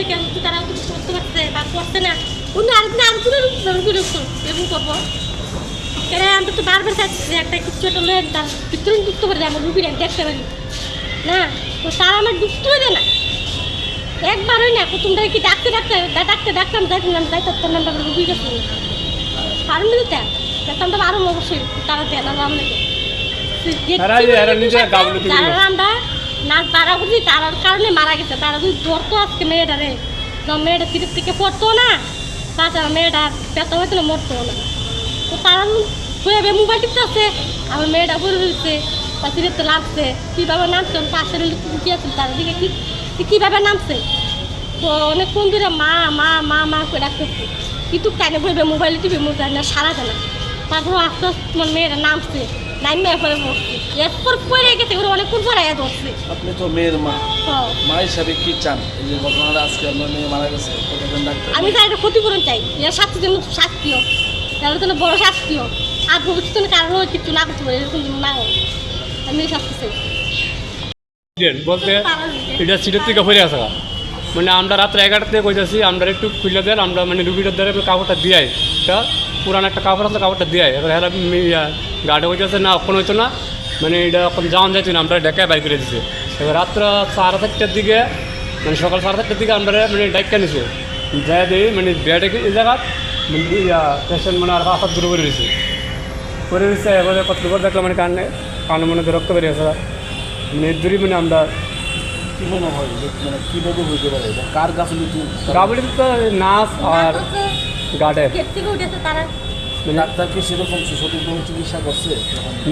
বলে কেন তারা তো করতে পারছে বা করছে না? অন্য আরেকদিন রুগী এরকম করব। এরা আমরা তো বারবার চাচ্ছি যে একটা কিছু একটা লোক তার ভিতরে ঢুকতে পারে আমার রুগীরা দেখতে পারি না তো তারা আমার ঢুকতে দেয় না। একবারই না তোমরা কি ডাকতে ডাকতে ডাকতে ডাকতে আমি যাইতাম না যাইতে পারতাম না আমরা রুগী গেছি কারণ দিতে দেখতাম তো আরও অবশ্যই তারা দেয় না তারা করে। যারা আমরা নাচ বাড়া করছি তার কারণে মারা গেছে। তারা যদি ধরতো আজকে মেয়েটা রে মেয়েটা তিরিশ থেকে পড়তো না, তাছাড়া মেয়েটা হয়তো না মরতো না। তো তারা বইয়ে মোবাইল টিপতে আছে আমার মেয়েটা বলে রয়েছে বা তো লাগছে কীভাবে নামছে? পাশের কি আছে তার দিকে কী কীভাবে নামছে? তো অনেক দূরে মা মা মা মা করে ডাকতেছে। কিন্তু কানে বইবে মোবাইলে টিপে মোবাইল না সারা দেয় না তারপর আস্তে আস্তে মেয়েরা নামছে। পরে পড়ছে এরপর পরে গেছে ওরা অনেকক্ষণ পরে ধরছে। আপনি তো মেয়ের মা। মা হিসাবে কি চান? এই যে ঘটনাটা আজকে আপনার মেয়ে মারা গেছে আমি তার একটা ক্ষতিপূরণ চাই। এর শাস্তি যেন শাস্তি হোক তাহলে তো বড় শাস্তি আর ভবিষ্যতে কারণ কিছু না করতে পারে এরকম যেন না হোক আমি শাস্তি চাই। বলতে এটা সিটের থেকে ফিরে আসা মানে আমরা রাত্রে এগারোটা থেকে কইতেছি আমরা একটু খুলে দেন আমরা মানে রুগীটার দ্বারা কাপড়টা দিয়াই। তা পুরান একটা কাপড় আছে কাপড়টা দিয়াই। এবার গার্ডে কইতেছে না এখন হইতো না। মানে এটা এখন যাওয়ান যাইতো না আমরা ডেকায় বাই করে দিছে। এবার রাত্র সাড়ে চারটার দিকে মানে সকাল সাড়ে চারটার দিকে আমরা মানে ডাইকা নিছে। যাই দিই মানে বেডে এই জায়গা মানে পেশেন্ট মানে আর হাত দূরে করে দিছে করে দিচ্ছে এবারে কত করে দেখলাম মানে কানে কানে মনে রক্ত বেরিয়ে আসে মানে দূরই মানে আমরা কি হয়? মানে কীভাবে হইতে পারে? কার গাফিলতি গাবলি তো নাচ আর থেকে উঠেছে তারা। সঠিকভাবে চিকিৎসা করছে?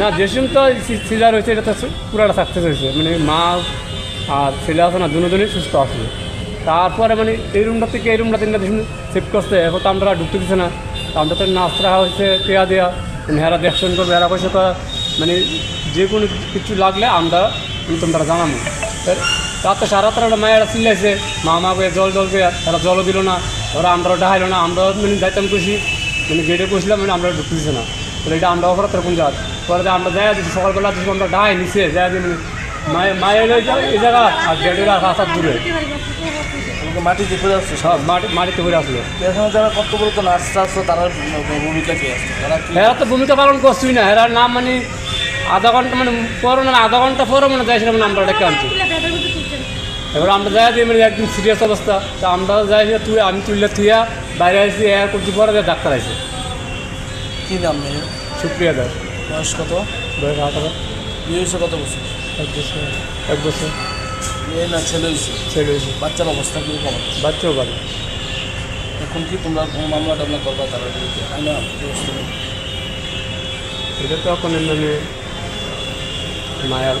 না যেসম তো সিজার হয়েছে, এটা তো পুরাটা সাকসেস হয়েছে। মানে মা আর ছেলে আছে না, দুজনই সুস্থ আছে। তারপরে মানে এই রুমটা থেকে এই রুমটা তিনটা দেখুন শিফট করছে। এখন তো আমরা ঢুকতে দিচ্ছে না। তো আমরা তো নাচ রাখা হয়েছে, পেয়া দেওয়া মানে হেরা দেখশন করবে, হেরা পয়সা করা মানে যে কোনো কিছু লাগলে আমরা তোমরা জানাব। রাতে সারা রাত্রে একটা মায়েরা চিল্লাইছে, মা মা জল জল করে তারা জলও দিল না, ওরা আমরা ডাহাইলো না, আমরাও মানে যাইতাম খুশি মানে গেটে বসলাম মানে আমরা ঢুকতে দিচ্ছে না। তাহলে এটা আমরা অপরাধ কোন জাত পরে আমরা যাই দিচ্ছি সকালবেলা দিচ্ছি আমরা ডাহাই নিচে দিয়ে মানে মায়ের মায়ের জায়গা- এই জায়গা আর গেটের আসার দূরে। মাটি দিয়ে আসছে সব। মাটি মাটিতে ঘুরে আসলো। এখানে যারা কর্তব্যরত নার্সরা আসছে তারা ভূমিকা কি আসছে তারা এরা তো ভূমিকা পালন করছুই না। এরা নাম মানে আধা ঘণ্টা মানে পরও না আধা ঘণ্টা পরও মানে যাইছিলাম মানে আমরা ডেকে আনছি। এবার আমরা যাই মানে একদম সিরিয়াস অবস্থা। তা আমরা যাই তুই আমি তুললে তুইয়া বাইরে আসছি এয়ার করছি পরে ডাক্তার আছে কি নাম মেয়ের? সুপ্রিয়া দাস। বয়স কত? বয়স আঠারো। বিয়ে হয়েছে কত বছর? এক বছর এক বছর। মেয়ে না ছেলে হয়েছে? ছেলে হয়েছে। বাচ্চার অবস্থা কি কম বাচ্চাও বাড়ি এখন কি তোমরা কোনো মামলা টামলা করবা তারা? বিরুদ্ধে আইনা ব্যবস্থা নেই। এটা তো এখন মানে মায়ের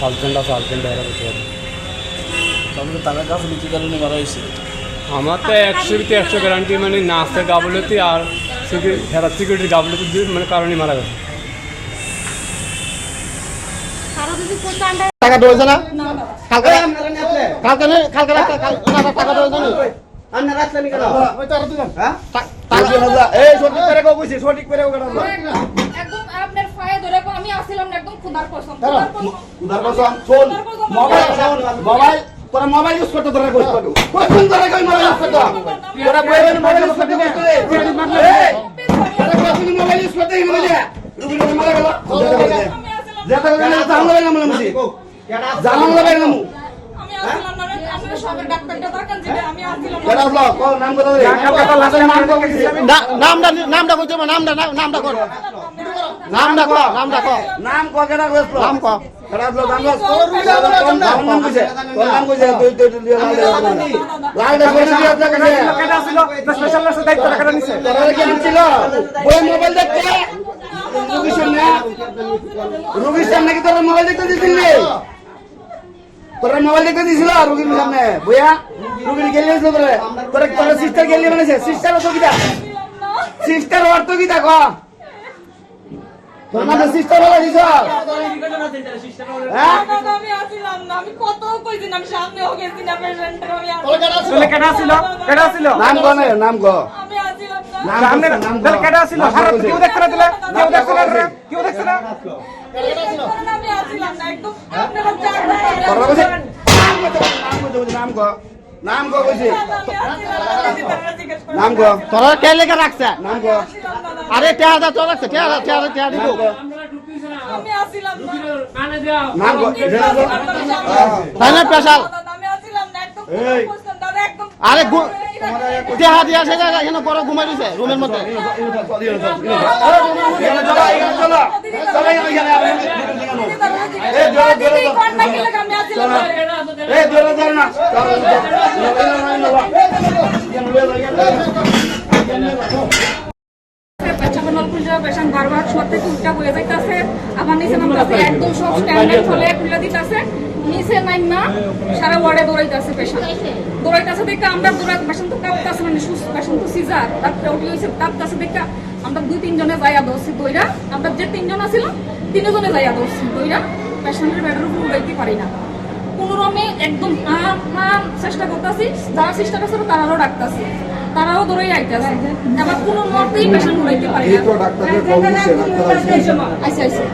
হাজব্যান্ড আছে হাজব্যান্ড এরা বলতে পারে তাহলে তারা গাফিলিতির কারণে মারা হয়েছে। আমার তো একশোতে একশো গ্যারান্টি মানে নাচের গাবলতি আর হেরা সিকিউরিটির গাবলতি মানে কারণে মারা গেছে। টাকা রয়েছে না? কালকে কালকে কালকে টাকা মোবাইল তোরা মোবাইল ইউজ করতে তোরা কইছ পারো কখন তোরা কই মোবাইল ইউজ করতে তোরা বইয়ের মোবাইল ইউজ করতে কইছ রে তোরা কখন মোবাইল ইউজ করতে গেলি বলে রুবি রুবি মারা গেল। না। যেটা গেলে জানলা মুছি জানলা না। যে আমি আসছিলাম না। কত রে। নামটা নামটা কইতে নামটা নাম- নামটা কর। নামটা কর নামটা কর। নাম ক কইছ নাম ক ছিল? মোবাইল দেখতে? রুগীর সামনে? মোবাইল দেখতে দিছিল রুগীর সামনে? বইয়া রুগীর গেলে তোরে। তোরা তোরা সিস্টার গেলে মানে সিস্টার অর্থ কিটা সিস্টার অর্থ কিটা ক তোর নামে সিস্টার হলো হ্যাঁ? আমি না। আমি কত গেছি না পেশেন্টের, আমি কেডা ছিল? কেডা ছিল নাম নাম আমি না। সামনে তাহলে কেডা ছিল? কেউ দেখতে না দিলে কেউ দেখতে না কেউ দেখতে না? আমি আসছিলাম না, একদম আপনারা জানেন। নাম নাম কইছে, নাম কো কইছে। নাম কো। তোরা কে লেগে রাখছে? নাম কো। আরে টেহা দা তোর রাখছে টেহা টেহা টেহা দিব। নাম তাই না আরে টেহা দিয়া সে এখানে বড় ঘুমাই দিছে রুমের মধ্যে। নিচে নাইম না সারা ওয়ার্ডে দৌড়াইতাছে পেছন দৌড়াইতাছে দেখে আমরা দৌড়াই পেছন তো সিজার তারপরে উঠে হয়েছে কাঁপতাছে দেখে আমরা দুই তিনজনে যাইয়া ধরছি দইরা। আমরা যে তিনজন আছিল তিনজনে যাইয়া ধরছি দইরা। পেশেন্টের বেডের উপর উঠাইতে পারি না। কোনো রমে একদম আম চেষ্টা করতেছি যারা চেষ্টা করছে তারাও ডাকতেছি। তারাও দৌড়াই আইতেছে। এবার কোনো মতেই পেশেন্ট উড়াইতে পারি না।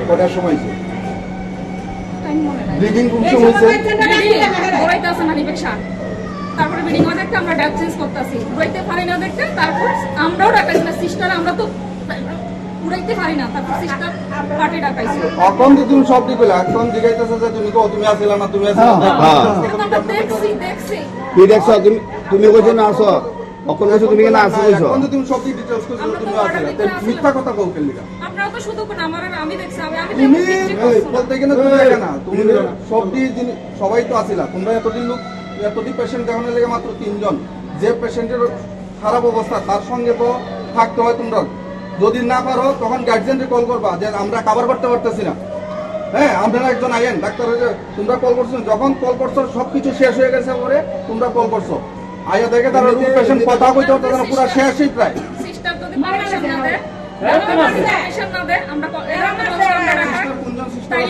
কটার সময় মনে ব্লিডিং কোন সময় নিবেক্ষা তারপরে হয়ে দেখতে আমরা ডাক চেঞ্জ করতেছি। উড়াইতে পারি না দেখতে তারপর আমরাও ডাকাইছি না। সিস্টার আমরা তো উড়াইতে পারি না তারপর সিস্টার পার্টি ডাকাইছি। এখন তো তুমি সব দিকে এখন যে তুমি কো তুমি আসিলা না তুমি আসিলা না? দেখছি দেখছি। কি দেখছ তুমি তুমি কইছো না আসো। অকল কইছো তুমি কেন আসো কইছো? এখন তুমি সব দিকে ডিটেইলস করছ তুমি আসিলা তো মিথ্যা কথা কও কেন লিগা? আপনারা তো শুধু কোন আমার আর আমি দেখছি আমি আমি তুমি বলতে গেলে তুমি একা না তুমি সব জিনিস সবাই তো আসিলা তোমরা এতদিন লোক এতদিন পেশেন্ট দেখানোর লেগে মাত্র তিনজন। যে পেশেন্টের খারাপ অবস্থা তার সঙ্গে তো থাকতে হয় তোমরা। যদি না পারো তখন গার্জিয়ানকে কল করবা যে আমরা কাবার করতে পারতেছি না হ্যাঁ আপনারা একজন আইন ডাক্তার হয়েছে তোমরা কল করছ যখন কল করছ সবকিছু শেষ হয়ে গেছে পরে তোমরা কল করছ আইয়া দেখে তারা পেশেন্ট কথা কইতে হতো তারা পুরো শেষই প্রায় সিস্টার যদি পারে না দেয় পারমিশন না দেয় আমরা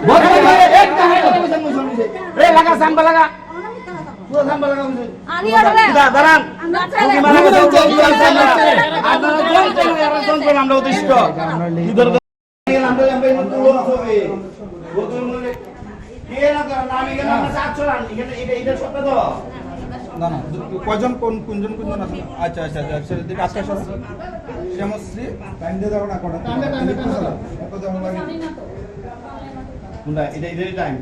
হ্যাঁ বলছেন মুসলমান নিছে এ লাগা সাম্বা লাগা পুরো সাম্বা লাগা বুঝে আমি ওরে দা দাঁড়ান আপনারা জল চলে আর জল চলে আমরা উদ্দেশ্য আমরা মনে না না না কোন কোনজন কোনজন আছে আচ্ছা আচ্ছা আচ্ছা আচ্ছা দিকে আজকে সব শ্যামশ্রী টাইম দিয়ে দাও না কটা টাইম দিয়ে টাইম দিয়ে কত দেওয়া লাগে এটা এটা টাইম